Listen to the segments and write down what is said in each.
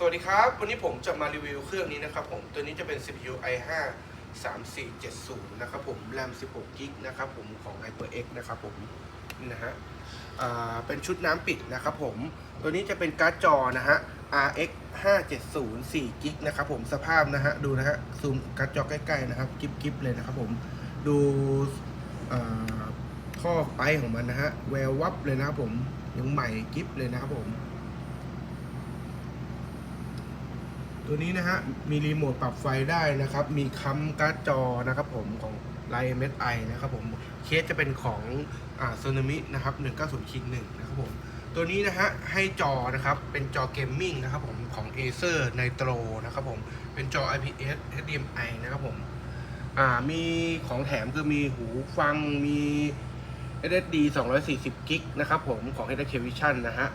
สวัสดีครับ วันนี้ผมจะมารีวิวเครื่องนี้นะครับผม ตัวนี้จะเป็น CPU i5 3470 นะครับผม RAM 16 g b นะครับผมของ HyperX นะครับผมนะฮะเป็นชุดน้ำปิดนะครับผม ตัวนี้จะเป็นการ์ดจอนะฮะ RX 570 4 g b นะครับผม สภาพนะฮะ ดูนะฮะ ซูมการ์ดจอใกล้ๆนะครับกิบกิบเลยนะครับผม ดูอ่าท่อไปของมันนะฮะ แวววับเลยนะครับผม ยังใหม่กิฟเลยนะครับผม ตัวนี้นะฮะ มีรีโมทปรับไฟได้นะครับ มีค้ำการ์ดจอนะครับผมของ l i n MSI นะครับผม เคสจะเป็นของอ่า Tsunami นะครับ190คิง1นะครับผม ตัวนี้นะฮะ ให้จอนะครับ เป็นจอเกมมิ่งนะครับผม ของ Acer Nitro นะครับผม เป็นจอ IPS HDMI นะครับผม อ่า มีของแถมคือมีหูฟัง มี SSD 240กิกนะครับผม ของ HK Vision นะฮะ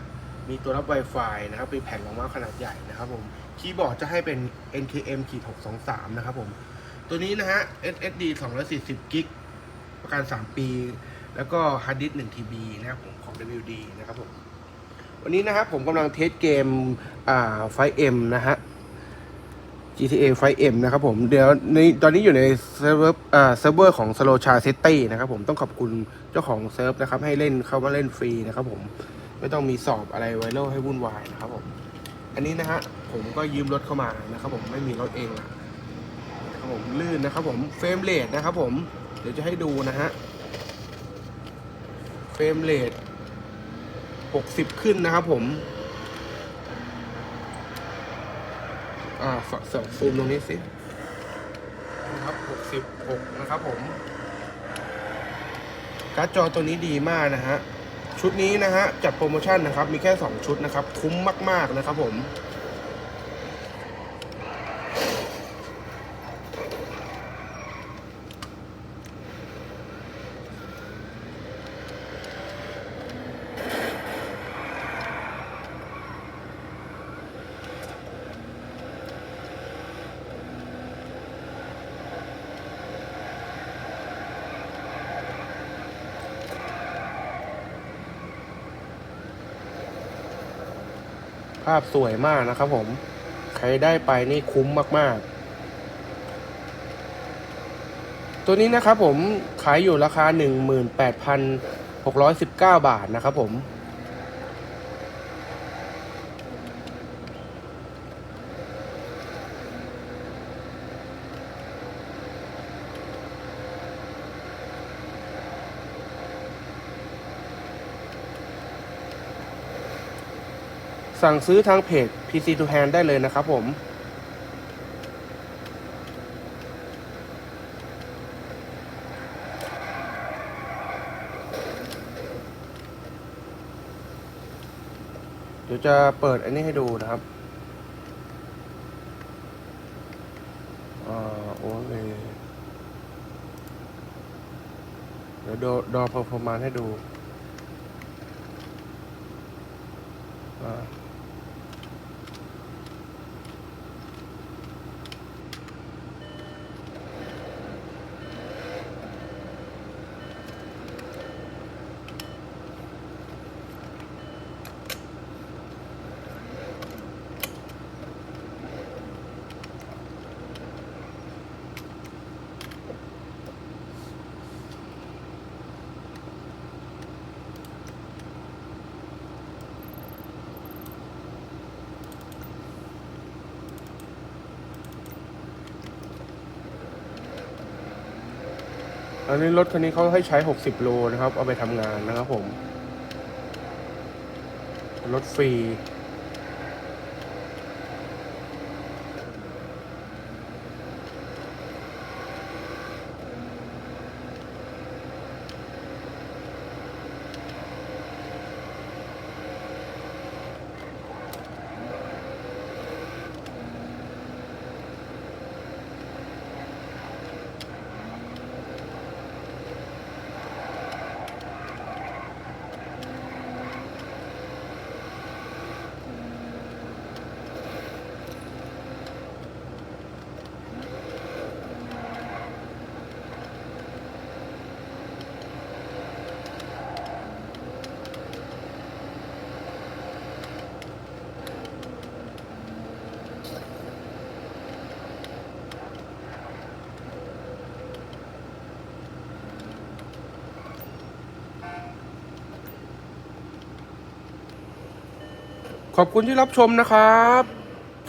มีตัวรับ Wi-Fi นะครับมีแผ่นรองเมาส์ขนาดใหญ่นะครับผมคีย์บอร์ดจะให้เป็น NKM ขีด623 นะครับผม ตัวนี้นะฮะ SSD 240กิกประกัน 3 ปี แล้วก็ฮาร์ดดิสก์1 TB นะครับผมของ WD นะครับผม วันนี้นะครับผมกำลังเทสเกมอ่า 5M นะฮะ GTA 5M นะครับผมเดี๋ยวในตอนนี้อยู่ในเซิร์ฟเวอร์อ่าเซิร์ฟเวอร์ของ Slow c h a c i t y นะครับผมต้องขอบคุณเจ้าของเซิร์ฟนะครับให้เล่นเข้ามาเล่นฟรีนะครับผม ไม่ต้องมีสอบอะไรไวรัลให้วุ่นวายนะครับผมอันนี้นะฮะผมก็ยืมรถเข้ามานะครับผมไม่มีรถเองนะครับผมลื่นนะครับผมเฟรมเรทนะครับผมเดี๋ยวจะให้ดูนะฮะเฟรมเรท60 ขึ้นนะครับผมอ่าฝเสริมซูมตรงนี้สินะครับ66นะครับผมการ์ดจอตัวนี้ดีมากนะฮะ ชุดนี้นะฮะจัดโปรโมชั่นนะครับมีแค่ 2 ชุดนะครับคุ้มมากๆนะครับผม ภาพสวยมากนะครับผม ใครได้ไปนี่คุ้มมาก ๆ ตัวนี้นะครับผมขายอยู่ราคา 18,619 บาทนะครับผม สั่งซื้อทางเพจ PC to Hand ได้เลยนะครับผม เดี๋ยวจะเปิดอันนี้ให้ดูนะครับอโอเคเดี๋ยวดอดอเพอร์ฟอร์มานให้ดูอ่ อันนี้รถคันนี้เขาให้ใช้ 60 โลนะครับ เอาไปทำงานนะครับผม รถฟรี ขอบคุณที่รับชมนะครับ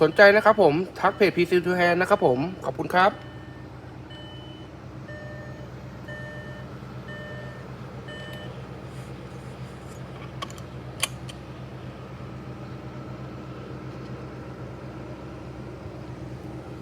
สนใจนะครับผม ทักเพจ PC to Hand นะครับผม ขอบคุณครับ